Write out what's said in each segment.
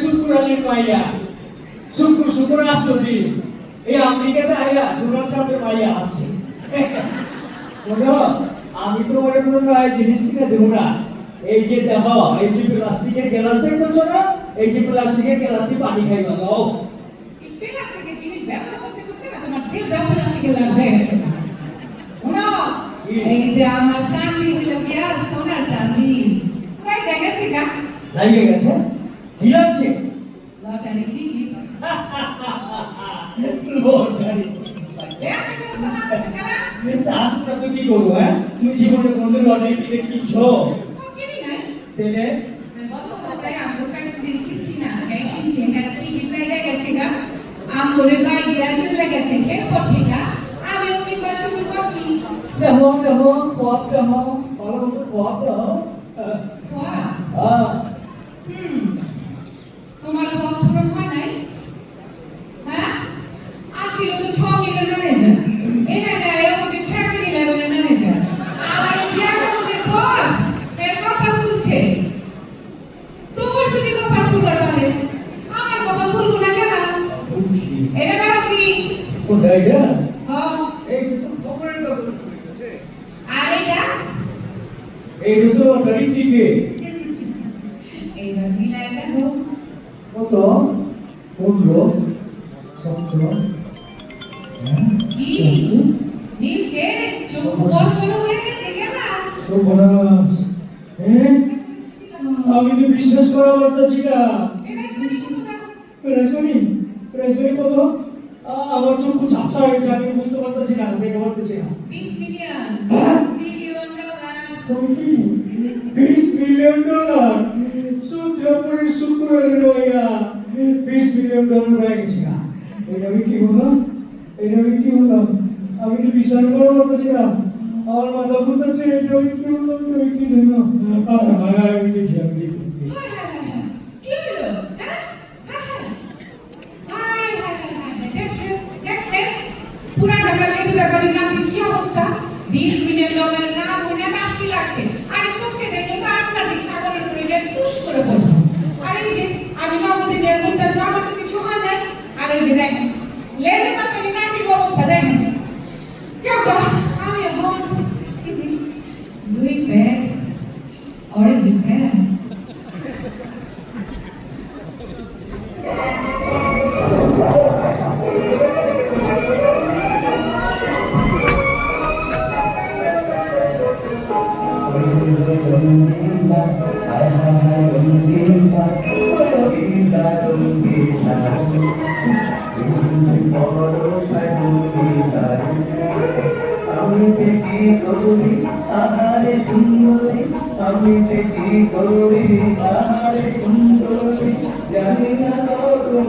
শুক্র আলীর মাইয়া। শুক্র শুক্রাষ্ট্রী এই আমেরিকাতে আইয়া ডোনাল্ড ট্রাম্পের মাইয়া আমি তো মনে করুন জিনিস কিনে দেবো না। এই যে দেহ এই যে প্লাস্টিকের গ্যালাস দেখতেছো না? এই যে প্লাস্টিকের গ্যালাসি পানি খাই দাও প্লাস্টিকের না তোমার দিল প্লাস্টিকের আমার গেছে? Hila chick. Not any TV. Lord, আসলে তো কি করব হ্যাঁ? তুমি জীবনে কোনদিন লটারি টিকিট কিনছো তেলে দেখো দেখো পথ দেখো ভালো মতো পথ দেখো। হ্যাঁ? আমি তো বিশ্বাস করা পারতেছি না রেশমি রেশমি কত? আমার চক্ষু ঝাপসা হয়ে গেছে, আমি বুঝতে পারতেছি না দেখতে পারতেছি না বিশ মিলিয়ন ডলার। সূর্যপুরি শুক্র ভাইয়া বিশ মিলিয়ন ডলার হয়ে গেছে না এটা আমি কি বললাম? এটা আমি কি বললাম? അവരുടെ വിഷയങ്ങളോടൊപ്പം ചെയ്യാം അവർ മതപുസ്തകം ഏറ്റവും ഏറ്റവും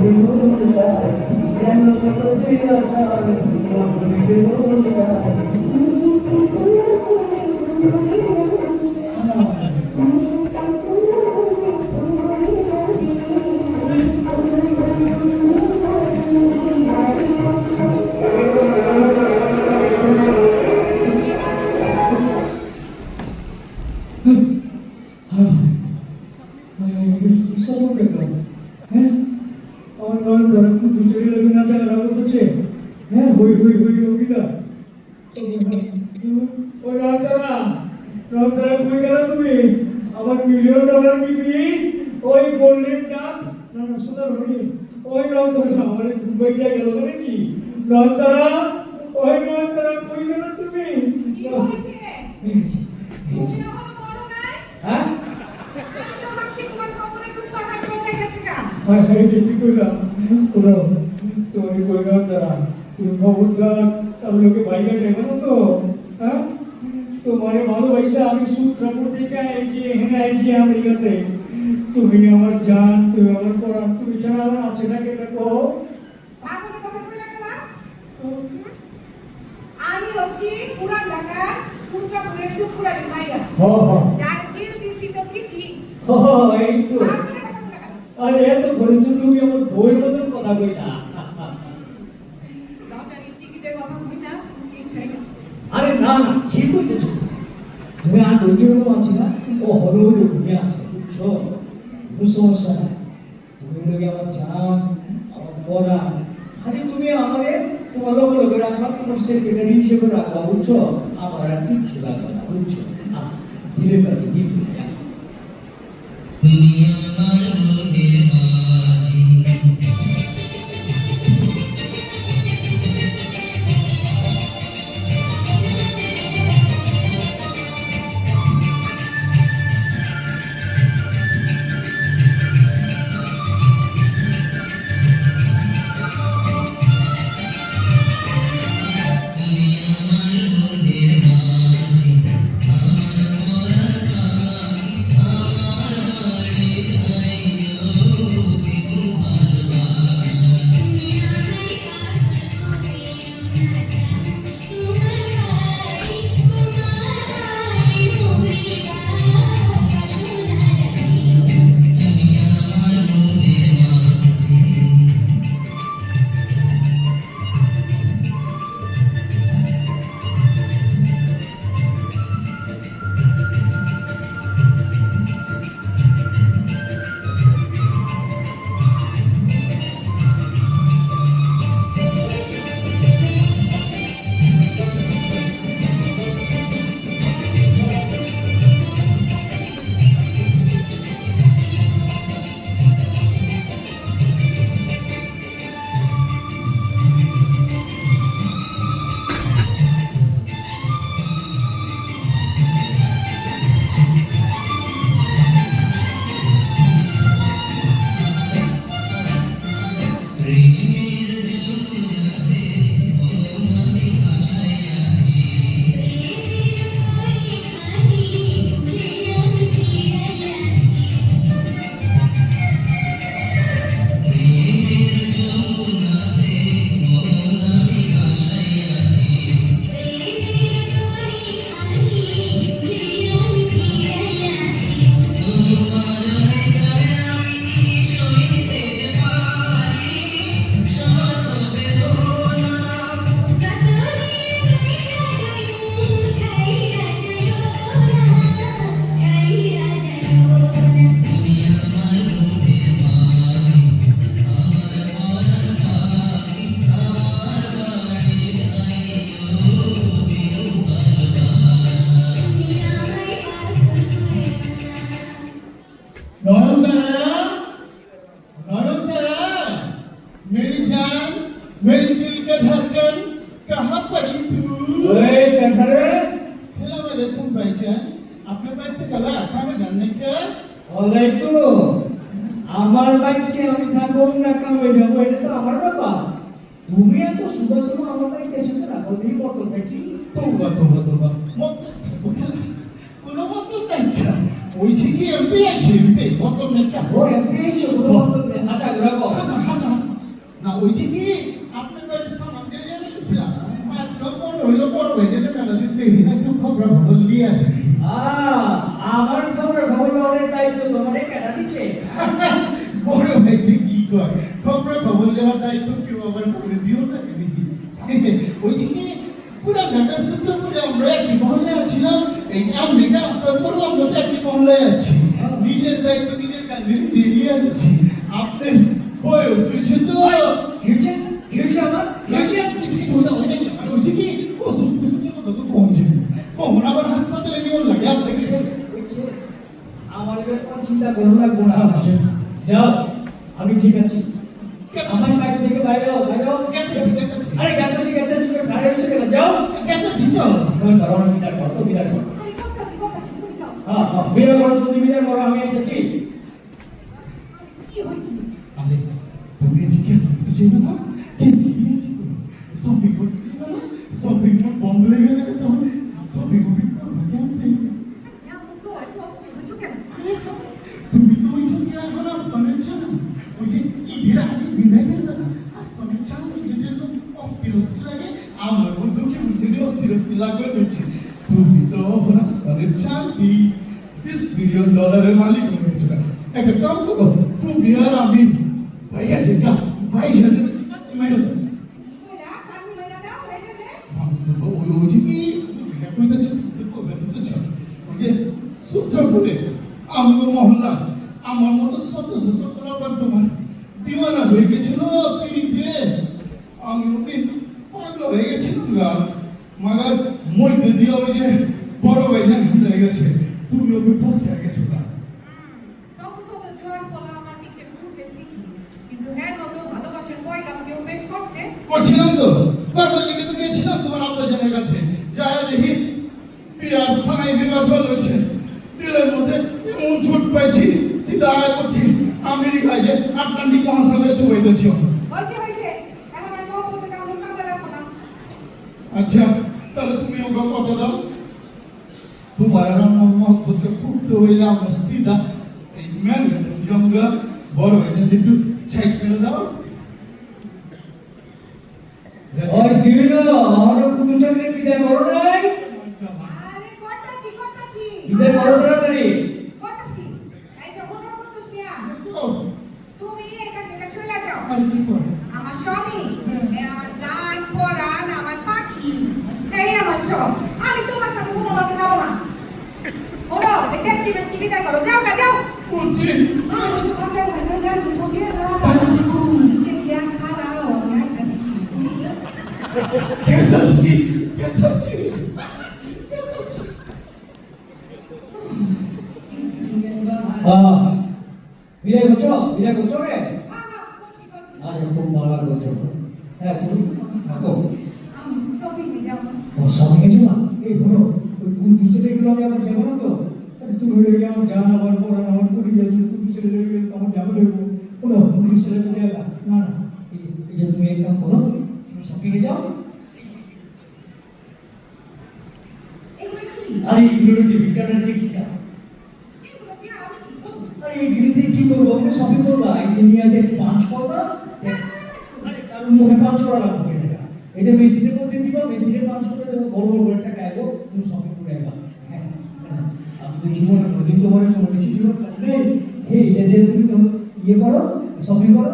বন্ধুরে বললাম ওই রামতারা রামতারা কই গেল তুমি আমার মিলিয়ন ডলার বিক্রি ওই গোল্ডেন ডাক না না সুন্দর হয়নি ওই রামতারা আমার দুবাই যা গেল নাকি রামতারা ওই রামতারা কই গেল তুমি কি হয়েছে তুমি এখনও বড় নাই হ্যাঁ তোমার কি তোমার কবরে দুধ পাতা পৌঁছে গেছে গা হায় কি কোনো লোকে বাইরে যাবে না তো হ্যাঁ? তোমারে ভালোবাসা আমি সূত্রপুর থেকে আইছি এখানে আইছি আমেরিকাতে। তুমি আমার জান তুমি আমার পড়ান তুমি ছাড়া আমার আছে না কে কইলা গেলা আমি হচ্ছি পুরান ঢাকার সূত্রপুরের সুপুরালি মাইয়া যার বিল দিছি তো দিছি। এই তো। আরে এত ধরেছ তুমি আমার বইয়ের মতন কথা লটারির টিকিটের কথা কই না চিন হয়ে গেছে আরে না না কি করতেছ তুমি আর ধৈর্য আছে না ও হলো হলো তুমি আছো বুঝছ কোনো সমস্যা নাই তুমি লোকে আমার জান আমার পড়া খালি তুমি আমারে তোমার লোক লোকে রাখবা তোমার সেক্রেটারি হিসেবে রাখবা বুঝছ আমার আর কিচ্ছু লাগবে না বুঝছ আহ, ধীরে ধীরে আইছেন? আপনার বাড়িতে গেলে? আসামে জানেন কে আমার বাড়িতে আমি থাকব না কামে এটা তো আমার ব্যাপার। তুমি এত সুন্দর সুন্দর আমার বাড়িতে এসে না বলি বটল দেখি তোমরা তোমরা তোমরা কোনো মতলব নাই ওই যে কি এমপি আছে এমপি মতলব নাই ও এমপি আছে কোনো মতলব নাই। না ওই যে কি আপনার বাড়ির সামান দিয়ে গেলে কিছু না মাত্র বড় হইল বড় হইলে মেলা দিন দেখি না। પ્રભુ બોલ્યા છે હા আমার তো প্রভু লোনের দায়িত্ব তোমারে কি কর খবর খবর দায়িত্ব কেউ আবার করে দিও না এদিকে ওই যে কি? পুরো ঢাকা আমরা একই মহলে আছিলাম এই আমেরিকা আমরা হ্যাঁ। নিজের দায়িত্ব নিজের কাঁধে নিয়ে আনছি। আপনার তো রাস্তারের চাকরি বিশ মিলিয়ন ডলারের মালিক হয়েছিল একটা কাম করো, তুমি আর আমি ভাইয়া ভাই করছিলাম তো। গর্ব লিখে তো গিয়েছিলাম তোমার আর গিল আমার তুমি চলে বিদায় করো নাই। বিদায় করো না 어. 미래 걱정, 미래 걱정해. আর এই কি করব? আমরা সবই করবা। ইঞ্জিনিয়ারদের পাঁচ করবা কারণ মুখে পাঁচ করা লাগবে এটা মেসিতে করতে দিবা মেসিতে পাঁচ করে বড় বড় করে টাকা এগো তুমি সবই করে এগা আপনি জীবনে তোমার কোনো কিছু জীবন করলে এটা দিয়ে তুমি ইয়ে করো শপিং করো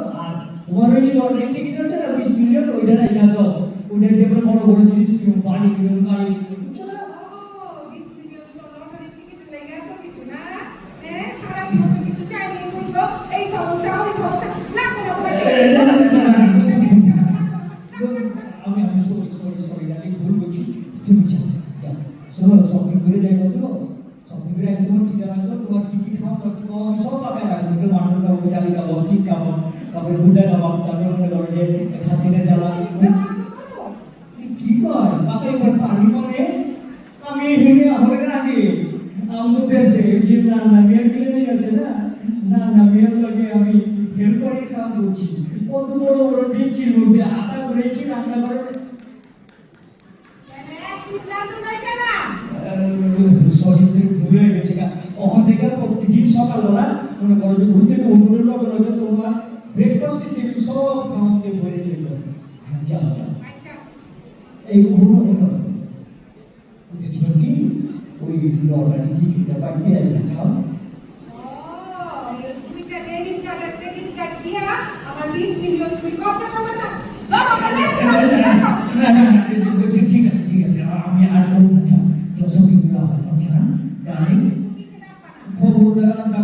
সকালবেলা মনে করো যে ঘুম থেকে উঠে লগে লগে তোমরা ব্রেকফাস্টে টেবিল সব খাওয়াতে ভরে দিল যাও যাও এই ঘুম হলো দেখলাম কি ওই লড়াই টিকিটটা পাইতে আসবে যাও আমার বিশ মিলিয়ন তুমি কত টাকা দাও আমাকে লেখ করে দাও ఉదాహరణ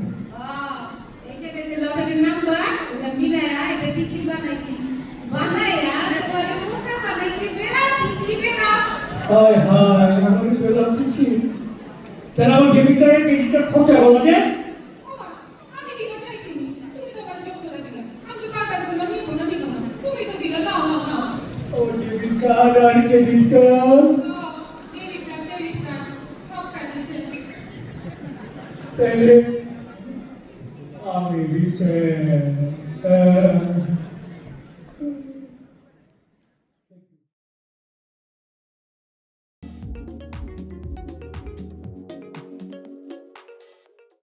হায় হায় আমি পেলাম কিছু তাহলে আমার ডেবিট কার্ডের ক্রেডিট কার্ড খরচা হলো যে?